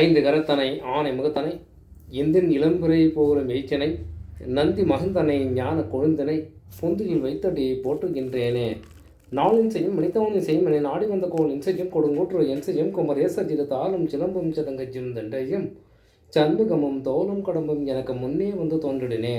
ஐந்து கரத்தனை ஆனை முகத்தனை இந்தின் இளம்புரை போகிற மெய்ச்சனை நந்தி மகந்தனை ஞான கொழுந்தனை பொந்துகில் வைத்தடியை போற்றுகின்றேனே. நாளின் செய்யும் மனிதவனின் செய்யும் என நாடி வந்த கோள் இன்சையும் கொடுங்கூற்று என்சையும் குமரேச குமர் ஏசஜித தாளும் சிலம்பும் சிதங்கஜும் தண்டையும் சண்முகமும் தோலும் கடம்பும் எனக்கு முன்னே வந்து தோன்றிடினே.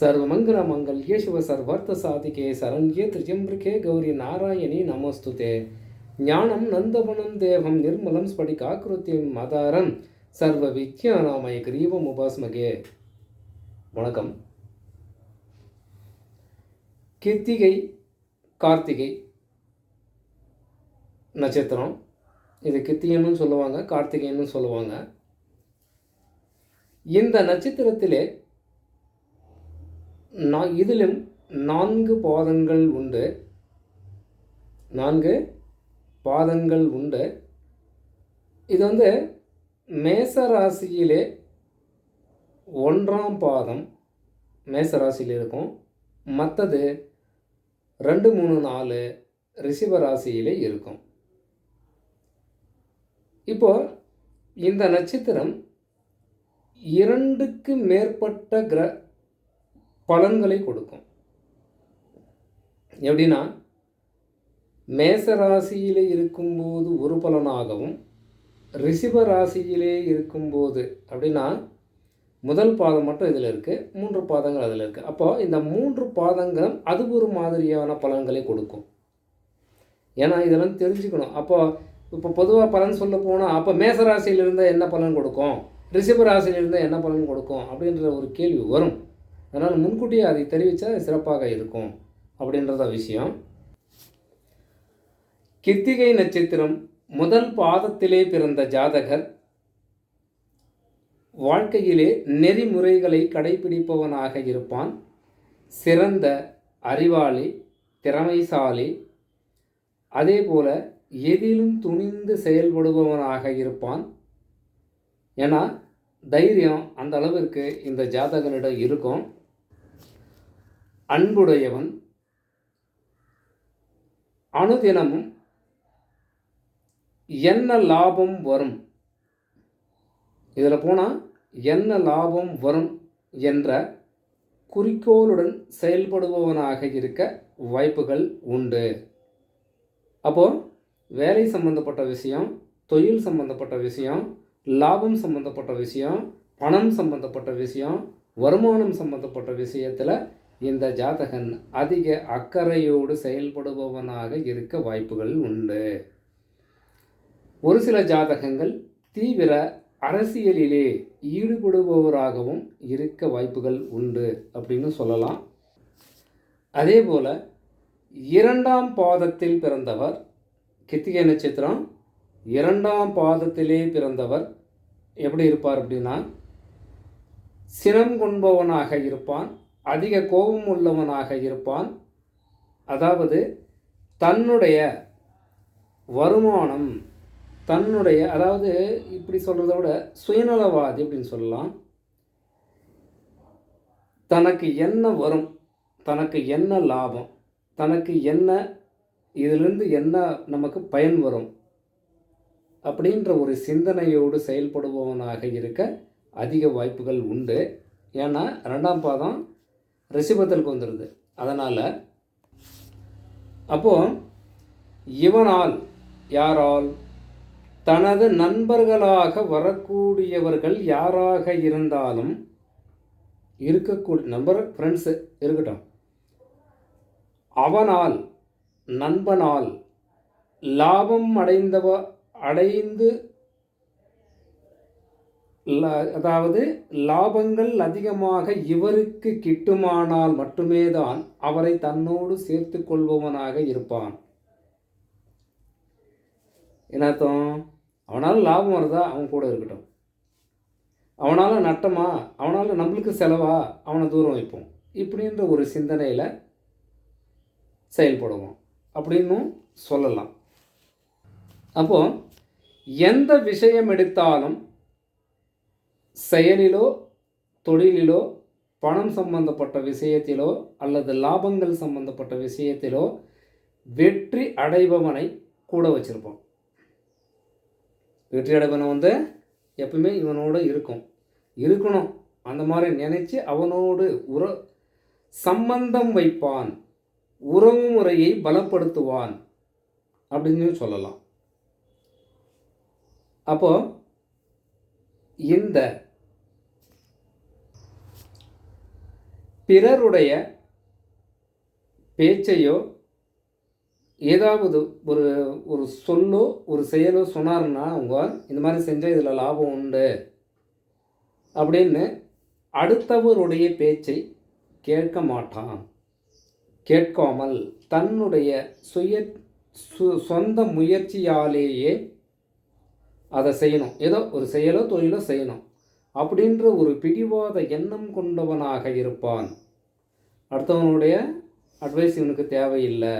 சர்வமங்கல மங்கள் சிவ சர்வார்த்த சாதிகே சரண்யே திரியம்பிரிகே கௌரி நாராயணி நமஸ்துதே. ஞானம் நந்தவனம் தேவம் நிர்மலம் ஸ்படிகாக்கிருத்தியம் மதாரம். சர்வ வித்யானாமய கிரீவம் உபாஸ்மகே. வணக்கம். கிருத்திகை கார்த்திகை நட்சத்திரம். இது கிருத்திகைன்னு சொல்லுவாங்க கார்த்திகைன்னு சொல்லுவாங்க. இந்த நட்சத்திரத்திலே நான் இதிலும் நான்கு பாதங்கள் உண்டு. நான்கு பாதங்கள் உண்டு. இது வந்து மேச ராசியிலே ஒன்றாம் பாதம் மேச ராசியில் இருக்கும். மற்றது ரெண்டு மூணு நாலு ரிஷிப ராசியிலே இருக்கும். இப்போ இந்த நட்சத்திரம் இரண்டுக்கு மேற்பட்ட கிர பலன்களை கொடுக்கும். எப்படின்னா மேச ராசியிலே இருக்கும்போது ஒரு பலனாகவும் ரிஷிப ராசியிலே இருக்கும்போது அப்படின்னா முதல் பாதம் மட்டும் இதில் இருக்குது மூன்று பாதங்கள் அதில் இருக்குது அப்போது இந்த மூன்று பாதங்களும் அது ஒரு மாதிரியான பலன்களை கொடுக்கும். ஏன்னா இதெல்லாம் தெரிஞ்சுக்கணும். அப்போ இப்போ பொதுவாக பலன் சொல்ல போனால் அப்போ மேச ராசியில் இருந்தால் என்ன பலன் கொடுக்கும்? ரிஷிப ராசியில் இருந்தால் என்ன பலன் கொடுக்கும்? அப்படின்ற ஒரு கேள்வி வரும். அதனால் முன்கூட்டியே அதை தெரிவித்தா சிறப்பாக இருக்கும் அப்படின்றத விஷயம். கிருத்திகை நட்சத்திரம் முதல் பாதத்திலே பிறந்த ஜாதகர். வாழ்க்கையிலே நெறிமுறைகளை கடைபிடிப்பவனாக இருப்பான். சிறந்த அறிவாளி திறமைசாலி. அதே போல எதிலும் துணிந்து செயல்படுபவனாக இருப்பான். ஏன்னா தைரியம் அந்த அளவிற்கு இந்த ஜாதகனிடம் இருக்கும். அன்புடையவன். அனுதினமும் என்ன லாபம் வரும்? இதில் போனால் என்ன லாபம் வரும் என்ற குறிக்கோளுடன் செயல்படுபவனாக இருக்க வாய்ப்புகள் உண்டு. அப்போது வேலை சம்பந்தப்பட்ட விஷயம் தொழில் சம்பந்தப்பட்ட விஷயம் லாபம் சம்பந்தப்பட்ட விஷயம் பணம் சம்பந்தப்பட்ட விஷயம் வருமானம் சம்பந்தப்பட்ட விஷயத்தில் இந்த ஜாதகன் அதிக அக்கறையோடு செயல்படுபவனாக இருக்க வாய்ப்புகள் உண்டு. ஒரு சில ஜாதகங்கள் தீவிர அரசியலிலே ஈடுபடுபவராகவும் இருக்க வாய்ப்புகள் உண்டு அப்படின்னு சொல்லலாம். அதே போல் இரண்டாம் பாதத்தில் பிறந்தவர் கித்திகை நட்சத்திரம் இரண்டாம் பாதத்திலே பிறந்தவர் எப்படி இருப்பார் அப்படின்னா சினம் கொண்பவனாக இருப்பான் அதிக கோபம் உள்ளவனாக இருப்பான். அதாவது தன்னுடைய வருமானம் தன்னுடைய அதாவது இப்படி சொல்கிறத விட சுயநலவாதி அப்படின்னு சொல்லலாம். தனக்கு என்ன வரும்? தனக்கு என்ன லாபம்? தனக்கு என்ன இதிலிருந்து என்ன நமக்கு பயன் வரும்? அப்படின்ற ஒரு சிந்தனையோடு செயல்படுபவனாக இருக்க அதிக வாய்ப்புகள் உண்டு. ஏன்னா ரெண்டாம் பாதம் ரிஷபத்திற்கு வந்துடுது அதனால் அப்போது இவனால் யாரால் தனது நண்பர்களாக வரக்கூடியவர்கள் யாராக இருந்தாலும் இருக்கக்கூடிய நம்பர் ஃப்ரெண்ட்ஸு இருக்கட்டும். அவனால் நண்பனால் லாபம் அடைந்தவ அடைந்து அதாவது லாபங்கள் அதிகமாக இவருக்கு கிட்டுமானால் மட்டுமே தான் அவரை தன்னோடு சேர்த்து கொள்பவனாக இருப்பான். என்ன அர்த்தம்? அவனால் லாபம் வருதா? அவன் கூட இருக்கட்டும். அவனால் நட்டமா? அவனால் நம்மளுக்கு செலவா? அவனை தூரம் வைப்போம். இப்படின்ற ஒரு சிந்தனையில் செயல்படுவோம். அப்படின்னும் சொல்லலாம். அப்போது எந்த விஷயம் எடுத்தாலும் செயலிலோ தொழிலிலோ பணம் சம்பந்தப்பட்ட விஷயத்திலோ அல்லது லாபங்கள் சம்பந்தப்பட்ட விஷயத்திலோ வெற்றி அடைபவனை கூட வச்சுருப்போம். வெற்றி வந்து எப்பவுமே இவனோட இருக்கும். இருக்கணும். அந்த மாதிரி நினச்சி அவனோடு உற சம்பந்தம் வைப்பான். உறவு முறையை பலப்படுத்துவான். அப்படின்னு சொல்லலாம். அப்போ இந்த பிறருடைய பேச்சையோ ஏதாவது ஒரு ஒரு சொல்லோ ஒரு செயலோ சொன்னாருன்னா அவங்க இந்த மாதிரி செஞ்சால் இதில் லாபம் உண்டு அப்படின்னு அடுத்தவருடைய பேச்சை கேட்க மாட்டான். கேட்காமல் தன்னுடைய சுய சு சொந்த முயற்சியாலேயே அதை செய்யணும். ஏதோ ஒரு செயலோ தொழிலோ செய்யணும். அப்படின்ற ஒரு பிடிவாத எண்ணம் கொண்டவனாக இருப்பான். அடுத்தவனுடைய அட்வைஸ் இவனுக்கு தேவையில்லை.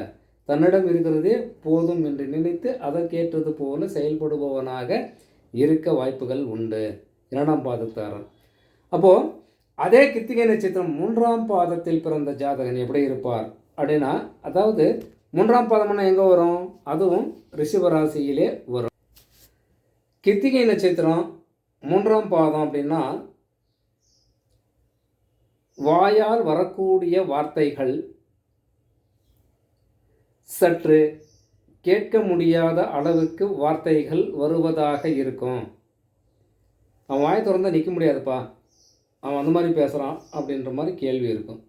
தன்னிடம் இருக்கிறதே போதும் என்று நினைத்து அதற்கேற்றது போல செயல்படுபவனாக இருக்க வாய்ப்புகள் உண்டு. இரண்டாம் பாதத்தாரன். அப்போது அதே கிருத்திகை நட்சத்திரம் மூன்றாம் பாதத்தில் பிறந்த ஜாதகன் எப்படி இருப்பார்? அப்படின்னா அதாவது மூன்றாம் பாதம்னா எங்கே வரும்? அதுவும் ரிஷபராசியிலே வரும். கிருத்திகை நட்சத்திரம் மூன்றாம் பாதம் அப்படின்னா வாயால் வரக்கூடிய வார்த்தைகள் சற்று கேட்க முடியாத அளவுக்கு வார்த்தைகள் வருவதாக இருக்கும். அவன் வாய் திறந்தால் நிற்க முடியாதுப்பா. அவன் அந்த மாதிரி பேசுகிறான் அப்படின்ற மாதிரி கேள்வி இருக்கும்.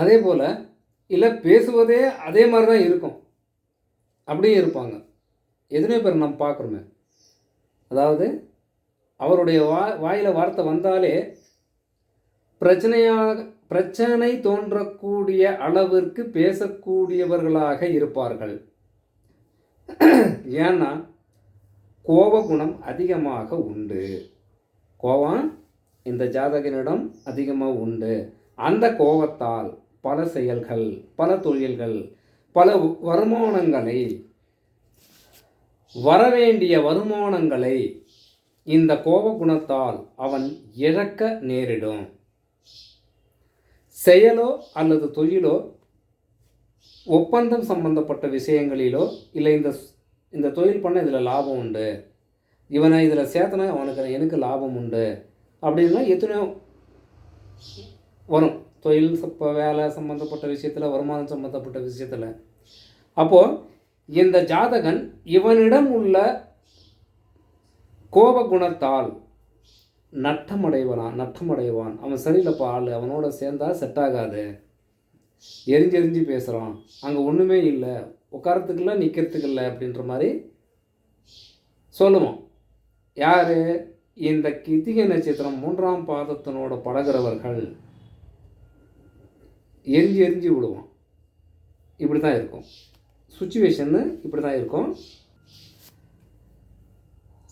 அதே போல் இல்லை பேசுவதே அதே மாதிரி தான் இருக்கும். அப்படியே இருப்பாங்க. எதுனே பேர் நம்ம பார்க்குறோமே. அதாவது அவருடைய வா வாயில் வார்த்தை வந்தாலே பிரச்சனையாக பிரச்சனை தோன்றக்கூடிய அளவிற்கு பேசக்கூடியவர்களாக இருப்பார்கள். ஏன்னா கோபகுணம் அதிகமாக உண்டு. கோபம் இந்த ஜாதகனிடம் அதிகமாக உண்டு. அந்த கோபத்தால் பல செயல்கள் பல தொழில்கள் பல வருமானங்களை வரவேண்டிய வருமானங்களை இந்த கோபகுணத்தால் அவன் இழக்க நேரிடும். செயலோ அல்லது தொழிலோ ஒப்பந்தம் சம்பந்தப்பட்ட விஷயங்களிலோ இல்லை இந்த இந்த தொழில் பண்ண இதில் லாபம் உண்டு. இவனை இதில் சேர்த்தனா அவனுக்கு எனக்கு லாபம் உண்டு. அப்படின்னா எத்தனையோ வரும். தொழில் இப்போ வேலை சம்மந்தப்பட்ட விஷயத்தில் வருமானம் சம்மந்தப்பட்ட விஷயத்தில். அப்போது இந்த ஜாதகன் இவனிடம் உள்ள கோப குணத்தால் நட்டமடைவான் அவன் சரியில்லைப்பா ஆள் அவனோட சேர்ந்தா செட் ஆகாது எரிஞ்சு எரிஞ்சு பேசுகிறான் அங்கே ஒன்றுமே இல்லை. உட்காரத்துக்கு இல்லை நிற்கிறதுக்கு இல்லை அப்படின்ற மாதிரி சொல்லுவோம் யார்? இந்த கித்திகை நட்சத்திரம் மூன்றாம் பாதத்தினோட பழகிறவர்கள் எரிஞ்சு எரிஞ்சு விடுவோம் இப்படி தான் இருக்கும். சுச்சுவேஷன்னு இப்படி தான் இருக்கும்.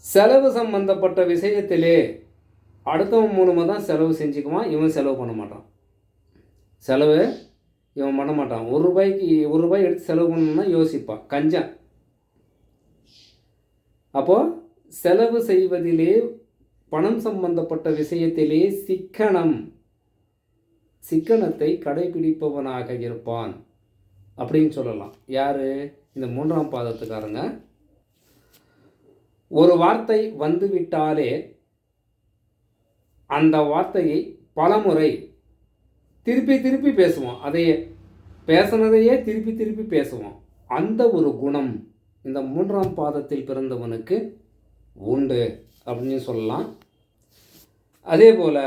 செலவு சம்பந்தப்பட்ட விஷயத்திலே அடுத்தவன் மூலமாக தான் செலவு செஞ்சுக்குவான் இவன் செலவு பண்ண மாட்டான். செலவு இவன் பண்ண மாட்டான். ஒரு ரூபாய்க்கு ஒரு ரூபாய் எடுத்து செலவு பண்ணணும்னா யோசிப்பான். கஞ்சன் அப்போது செலவு செய்வதிலே பணம் சம்பந்தப்பட்ட விஷயத்திலே சிக்கனம் சிக்கனத்தை கடைபிடிப்பவனாக இருப்பான் அப்படின்னு சொல்லலாம். யார்? இந்த மூன்றாம் பாதத்துக்காரங்க. ஒரு வார்த்தை வந்துவிட்டாலே அந்த வார்த்தையை பலமுறை திருப்பி திருப்பி பேசுவோம். அதையே பேசுனதையே திருப்பி திருப்பி பேசுவோம். அந்த ஒரு குணம் இந்த மூன்றாம் பாதத்தில் பிறந்தவனுக்கு உண்டு அப்படின்னு சொல்லலாம். அதே போல்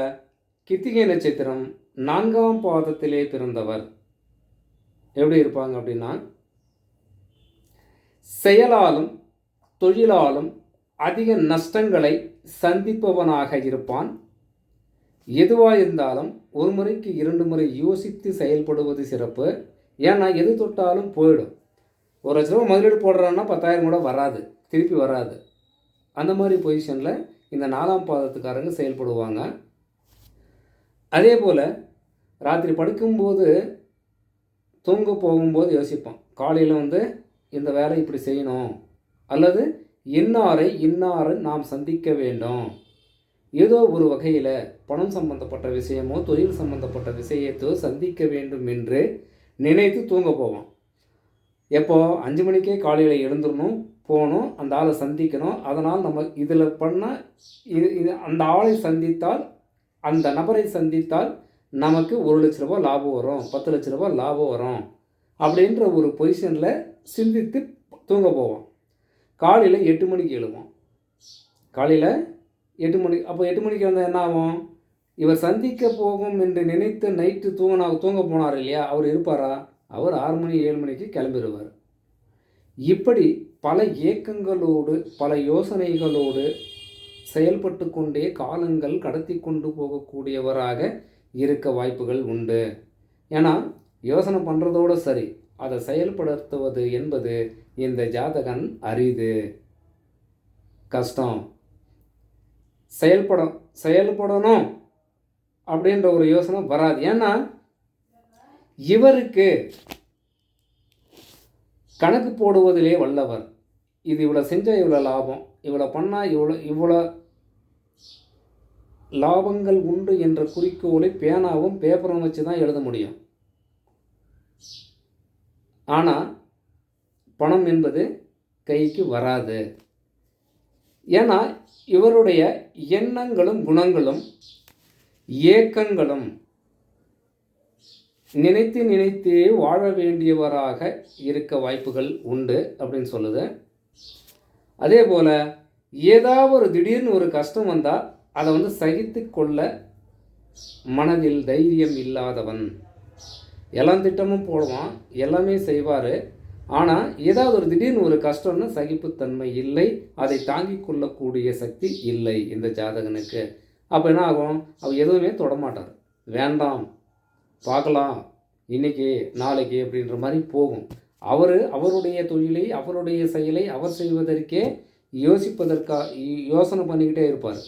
கித்திகை நட்சத்திரம் நான்காம் பாதத்திலே பிறந்தவர். எப்படி இருப்பாங்க அப்படின்னா செயலாலும் தொழிலாலும் அதிக நஷ்டங்களை சந்திப்பவனாக இருப்பான். எதுவாக இருந்தாலும் ஒரு முறைக்கு இரண்டு முறை யோசித்து செயல்படுவது சிறப்பு. ஏன்னா எது தொட்டாலும் போயிடும். ஒரு லட்ச ரூபா முதலீடு போடுறான்னா பத்தாயிரம் கூட வராது. திருப்பி வராது. அந்த மாதிரி பொசிஷனில் இந்த நாலாம் பாதத்துக்காரங்க செயல்படுவாங்க. அதே போல் ராத்திரி படுக்கும்போது தூங்க போகும்போது யோசிப்போம். காலையில் வந்து இந்த வேலை இப்படி செய்யணும். அல்லது இன்னாரை இன்னாரை நாம் சந்திக்க வேண்டும். ஏதோ ஒரு வகையில் பணம் சம்பந்தப்பட்ட விஷயமோ தொழில் சம்பந்தப்பட்ட விஷயத்தோ சந்திக்க வேண்டும் என்று நினைத்து தூங்க போவோம். எப்போ? அஞ்சு மணிக்கே காலையில் எழுந்துடணும் போகணும் அந்த ஆளை சந்திக்கணும். அதனால் நம்ம இதில் பண்ணால் இது இது அந்த ஆளை சந்தித்தால் அந்த நபரை சந்தித்தால் நமக்கு ஒரு லட்ச ரூபா லாபம் வரும் பத்து லட்ச ரூபா லாபம் வரும் அப்படின்ற ஒரு பொசிஷனில் சிந்தித்து தூங்க போவோம். காலையில் எட்டு மணிக்கு எழுவோம். காலையில் எட்டு மணி அப்போ எட்டு மணிக்கு வந்தால் என்ன ஆகும் இவர் சந்திக்க போகும் என்று நினைத்து நைட்டு தூங்கினா தூங்க போனார் இல்லையா? அவர் இருப்பாரா? அவர் ஆறு மணி ஏழு மணிக்கு கிளம்பிடுவார். இப்படி பல ஏக்கங்களோடு பல யோசனைகளோடு செயல்பட்டு கொண்டே காலங்கள் கடத்தி கொண்டு போகக்கூடியவராக இருக்க வாய்ப்புகள் உண்டு. ஏன்னா யோசனை பண்ணுறதோடு சரி அதை செயல்படுத்துவது என்பது இந்த ஜாதகன் அரிது. கஷ்டம். செயல்பட செயல்படணும் அப்படின்ற ஒரு யோசனை வராது. ஏன்னா இவருக்கு கணக்கு போடுவதிலே வல்லவர். இது இவ்வளோ செஞ்சால் இவ்வளோ லாபம் இவ்வளோ பண்ணால் இவ்வளோ இவ்வளோ லாபங்கள் உண்டு என்ற குறிக்கோளை பேனாவும் பேப்பரும் வச்சு தான் எழுத முடியும். ஆனால் பணம் என்பது கைக்கு வராது. ஏன்னா இவருடைய எண்ணங்களும் குணங்களும் ஏக்கங்களும் நினைத்து நினைத்தே வாழ வேண்டியவராக இருக்க வாய்ப்புகள் உண்டு அப்படின்னு சொல்லுது. அதே போல் ஏதாவது ஒரு திடீர்னு ஒரு கஷ்டம் வந்தால் அதை வந்து சகித்து கொள்ள மனதில் தைரியம் இல்லாதவன். எல்லா திட்டமும் போடுவான் எல்லாமே செய்வார். ஆனால் ஏதாவது ஒரு திடீர்னு ஒரு கஷ்டம்னு சகிப்புத்தன்மை இல்லை அதை தாங்கிக் கொள்ளக்கூடிய சக்தி இல்லை இந்த ஜாதகனுக்கு. அப்போ என்ன ஆகும்? அவர் எதுவுமே தொடமாட்டார் வேண்டாம் பார்க்கலாம் இன்னைக்கு நாளைக்கு அப்படின்ற மாதிரி போகும். அவர் அவருடைய தொழிலை அவருடைய செயலை அவர் செய்வதற்கே யோசிப்பதற்கா யோசனை பண்ணிக்கிட்டே இருப்பார்.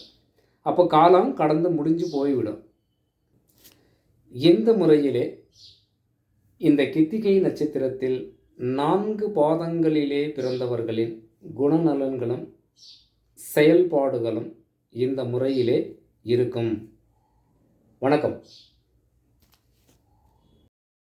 அப்போ காலம் கடந்து முடிஞ்சு போய்விடும். இந்த முறையிலே இந்த கித்திகை நட்சத்திரத்தில் நான்கு பாதங்களிலே பிறந்தவர்களின் குணநலன்களும் செயல்பாடுகளும் இந்த முறையிலே இருக்கும். வணக்கம்.